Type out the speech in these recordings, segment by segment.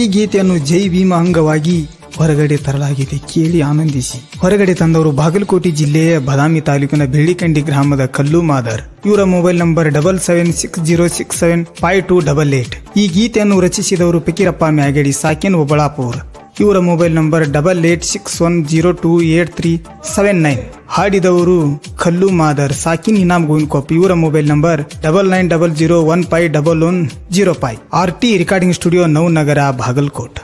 ಈ ಗೀತೆಯನ್ನು ಜೈ ಭೀಮ ಅಂಗವಾಗಿ ಹೊರಗಡೆ ತರಲಾಗಿದೆ ಕೇಳಿ ಆನಂದಿಸಿ. ಹೊರಗಡೆ ತಂದವರು ಬಾಗಲಕೋಟೆ ಜಿಲ್ಲೆಯ ಬದಾಮಿ ತಾಲೂಕಿನ ಬೆಳ್ಳಿಕಂಡಿ ಗ್ರಾಮದ ಕಲ್ಲು ಮಾದರ್. ಇವರ mobile number double seven six zero six seven five two double eight. ಈ ಗೀತೆಯನ್ನು ರಚಿಸಿದವರು ಪಿಕಿರಪ್ಪ ಮ್ಯಾಗಡಿ, ಸಾಕಿನ್ ಒಬಳಾಪುರ್. ಇವರ mobile number double eight six one zero two eight three seven nine. ಹಾಡಿದವರು Kallu Madar, ಸಾಕಿನ್ ಇನಾಮ್ ಗೋವಿನ್ಕೊಪ್ ಇವರ mobile number double nine double zero one five double one zero five. R T recording studio Navanagar, Bagalkot.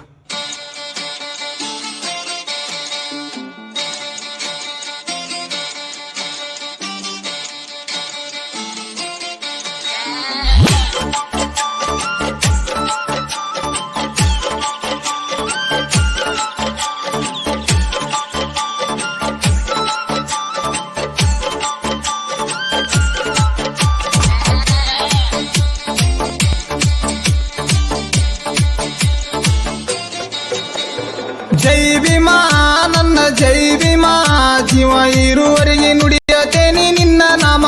Jai Bhima ಜೀವ ಇರುವರೆಗೆ ನುಡಿಯತೇನೆ ನಿನ್ನ ನಾಮ.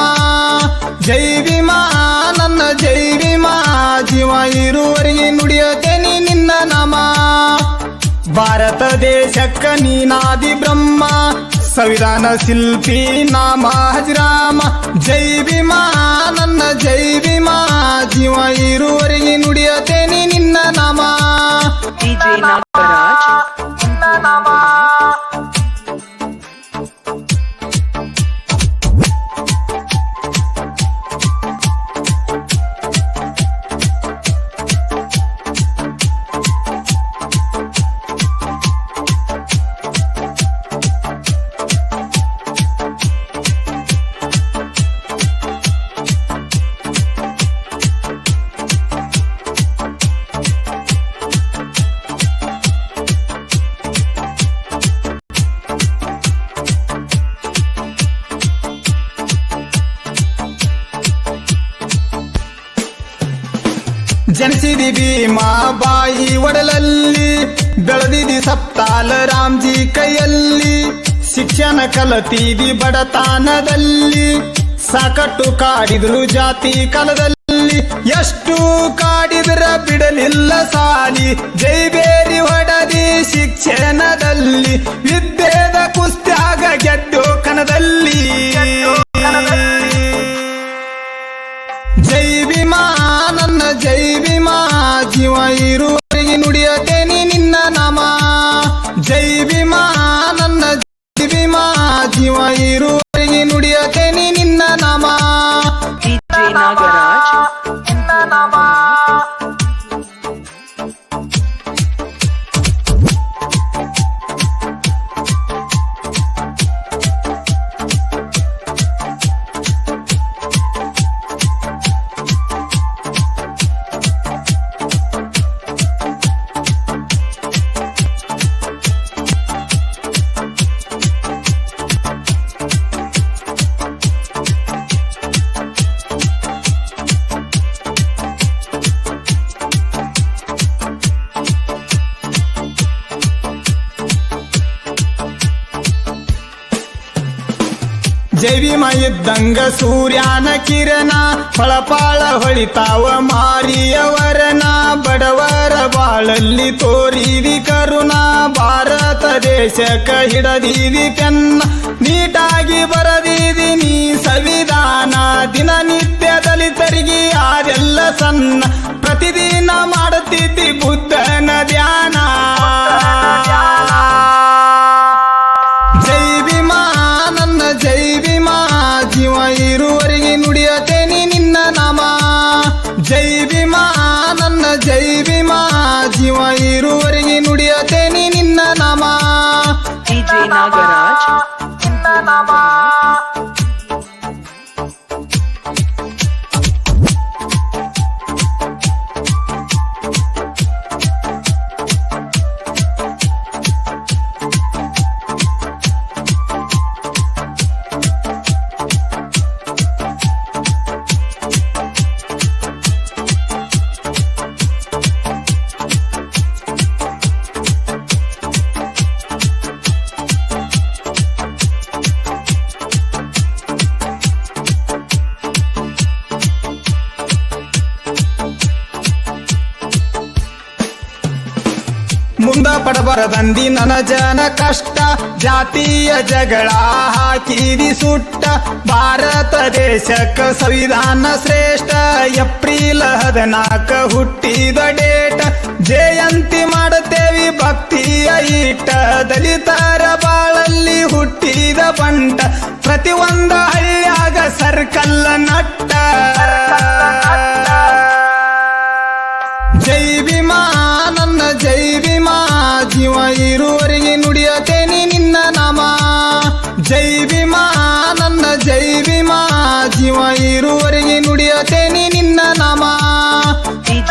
ಜೈ ಭೀಮಾ ನನ್ನ ಜೈ ಭೀಮಾ ಜೀವ ಇರುವರೆಗೆ ನುಡಿಯತೇನೆ ನಿನ್ನ ನಾಮ. ಭಾರತ ದೇಶಕ್ಕ ನೀನಾದಿ ಬ್ರಹ್ಮ, ಸಂವಿಧಾನ ಶಿಲ್ಪಿ ನಾಮ ಹಜರಾಮ ಜೈ ಭೀಮಾ ನನ್ನ ಜೈ ಭೀಮಾ ಜೀವ ಇರುವರೆಗೆ ನುಡಿಯತೇನೆ ನಿನ್ನ ನಾಮ. DJ ಮಾ ಬಾಯಿ ಒಡಲಲ್ಲಿ, ಬೆಳೆದಿದಿ ಸಪ್ತಾಲ ರಾಮ್ಜಿ ಕೈಯಲ್ಲಿ. ಶಿಕ್ಷಣ ಕಲತಿದಿ ಬಡತಾನದಲ್ಲಿ, ಸಾಕಟ್ಟು ಕಾಡಿದ್ರು ಜಾತಿ ಕಾಲದಲ್ಲಿ. ಎಷ್ಟು ಕಾಡಿದ್ರ ಬಿಡಲಿಲ್ಲ ಸಾಲಿ ಜೈಬೇರಿ ಹೊಡದಿ ಶಿಕ್ಷಣದಲ್ಲಿ. ವಿದ್ಯೆದ ಕುಸ್ತ್ಯಾಗ ಗೆದ್ದು ಕಣದಲ್ಲಿ. ಇರುವರೆಗೆ ನುಡಿಯತೇನೆ ನಿನ್ನ ನಾಮ. ಜೈ ಭೀಮಾ ನನ್ನ ಜೈ ಭೀಮಾ. ಜೀವ ಇರುವರೆಗೆ ನುಡಿಯತೇನೆ ನಿನ್ನ ನಾಮ. DJ Nagaraj. ಜೈ ಇದ್ದಂಗ ಸೂರ್ಯನ ಕಿರಣ ಫಳಪಾಳ ಹೊಳಿತಾವ ಮಾರಿಯವರನ, ಬಡವರ ಬಾಳಲ್ಲಿ ತೋರಿದಿ ಕರುಣ, ಭಾರತ ದೇಶಕ ಹಿಡದಿದಿ ತನ್ನ ನೀಟಾಗಿ ಬರದಿದಿ ನೀ ಸಂವಿಧಾನ ದಿನನಿತ್ಯ ದಲಿತರಿಗೆ ಯಾರೆಲ್ಲ ಸಣ್ಣ ಪ್ರತಿದಿನ ಮಾಡುತ್ತಿದ್ದಿ నాగరాజ్. ಮುಂದ ಪಡಬರದಂದಿ ನನ ಜನ ಕಷ್ಟ. ಜಾತಿಯ ಜಗಳ ಹಾಕಿದಿ ಸುಟ್ಟ. ಭಾರತ ದೇಶಕ್ಕ ಸಂವಿಧಾನ ಶ್ರೇಷ್ಠ. ಏಪ್ರಿಲ್ ಹದಿನಾಲ್ಕ ಹುಟ್ಟಿದ ಡೇಟ್. ಜಯಂತಿ ಮಾಡುತ್ತೇವಿ ಭಕ್ತಿಯ ಈಟ. ದಲಿತರ ಬಾಳಲ್ಲಿ ಹುಟ್ಟಿದ ಬಂಟ. ಪ್ರತಿ ಒಂದ ಹಳ್ಳಿಯಾಗ ಸರ್ಕಲ್ಲ ನಟ್ಟ. ಜೈ ಭೀಮಾ ನನ್ನ ಜೈ ಭೀಮಾ ಜೀವ ಇರುವರೆಗೆ ನುಡಿಯತೇನೆ ನಿನ್ನ ನಾಮ. ಜೈ ಭೀಮಾ ನನ್ನ ಜೈ ಭೀಮಾ ಜೀವ ಇರುವರೆಗೆ ನುಡಿಯತೇನೆ ನಿನ್ನ ನಾಮ. DJ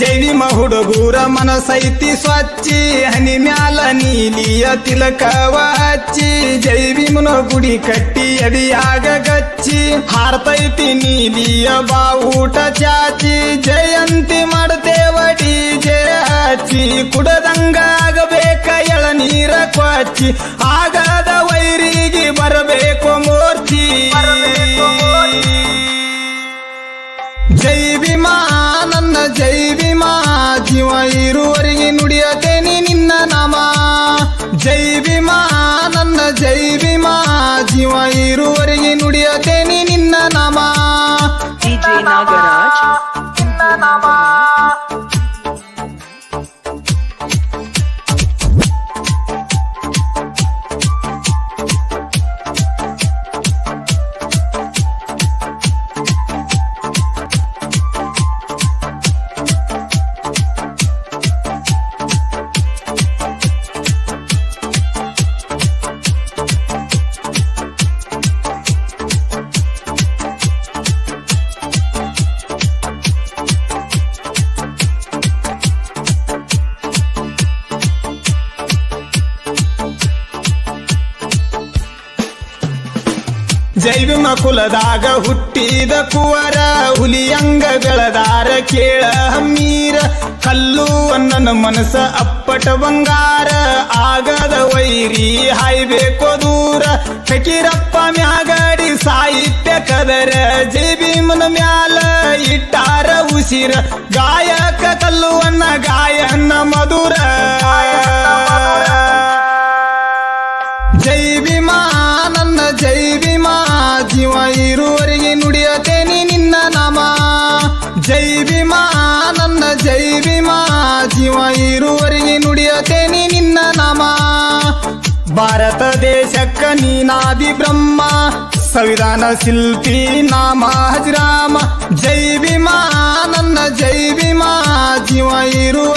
ಜೈವಿಮ ಹುಡುಗೂರ ಮನಸೈತಿ ಸ್ವಚ್ಛಿ ಹನಿ ಮ್ಯಾಲ ನೀಲಿಯ ತಿಲಕವ ಹಚ್ಚಿ ಜೈವಿಮನ ಗುಡಿ ಕಟ್ಟಿ ಅಡಿಯಾಗ ಗಚ್ಚಿ, ಹಾರ್ತೈತಿ ನೀಲಿಯ ಬಾವುಟ ಚಾಚಿ, ಜಯಂತಿ ಮಾಡ್ತೇವ ಜಯ ಹಚ್ಚಿ, ಕುಡದಂಗ ಎಳ ನೀರ ಕೊಚ್ಚಿ ಆಗದ ವೈರಿಗೆ ಬರಬೇಕು. ಭೀಮಾ ನನ್ನ ಜೈ ಭೀಮಾ ಜೀವ ಇರುವರೆಗೆ ನುಡಿಯತೇನೆ ನಿನ್ನ ನಾಮ. ಜೈ ಭೀಮಾ ನನ್ನ ಜೈ ಭೀಮಾ ಜೀವ ಇರುವರೆಗೆ ನುಡಿಯತೇನೆ ನಿನ್ನ ನಾಮ. DJ ಜೈವಿಮ ಕುಲದಾಗ ಹುಟ್ಟಿದ ಕುವರ ಹುಲಿಯಂಗ ಬೆಳದಾರ ಕೇಳ ಹಮ್ಮೀರ ಕಲ್ಲು ಅನ್ನನ ಮನಸ ಅಪ್ಪಟ ಬಂಗಾರ, ಆಗದ ವೈರಿ ಹಾಯ್ಬೇಕು ದೂರ. ಫಕೀರಪ್ಪ ಮ್ಯಾಗಡಿ ಸಾಹಿತ್ಯ ಕದರ ಜೈವಿಮನ ಮ್ಯಾಲ ಇಟ್ಟಾರ ಉಸಿರ. ಗಾಯಕ ಕಲ್ಲುವನ್ನ ಗಾಯನ ಮಧುರ. ಇರುವರೆಗೆ ನುಡಿಯತೇನೆ ನಿನ್ನ ನಮ. ಜೈ ಭೀಮಾ ನನ್ನ ಜೈ ಭೀಮಾ. ಜೀವ ಇರುವರೆಗೆ ನುಡಿಯತೇನೆ ನಿನ್ನ ನಾಮ. ಭಾರತ ದೇಶಕ್ಕ ನೀನಾದಿ ಬ್ರಹ್ಮ. ಸಂವಿಧಾನ ಶಿಲ್ಪಿ ನಾಮ ಹಜರಾಮ. ಜೈ ಭೀಮಾ ನನ್ನ ಜೈ ಭೀಮಾ. ಜೀವ ಇರುವರೆಗೆ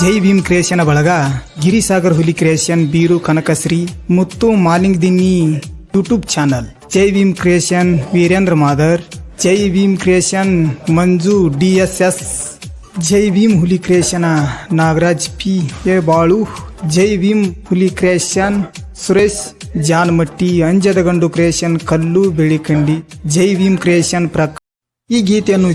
ಜೈ ಭೀಮ್ ಕ್ರಿಯೇಷನ್ ಬಳಗ, Girisagar Huli creation, Beeru Kanakashri, Muttu Maling Dinni YouTube channel. Jai Bhim creation, Veerendra Madar. Jai Bhim creation, Manju D S S. Jai Bhim Huli creation, Nagaraj P A Balu. Jai Bhim Huli creation, Suresh Janmatti, Anjadagandu creation, Kallu Belikandi Jai Bhim creation ಪ್ರಕ ಈ ಗೀತೆಯನ್ನು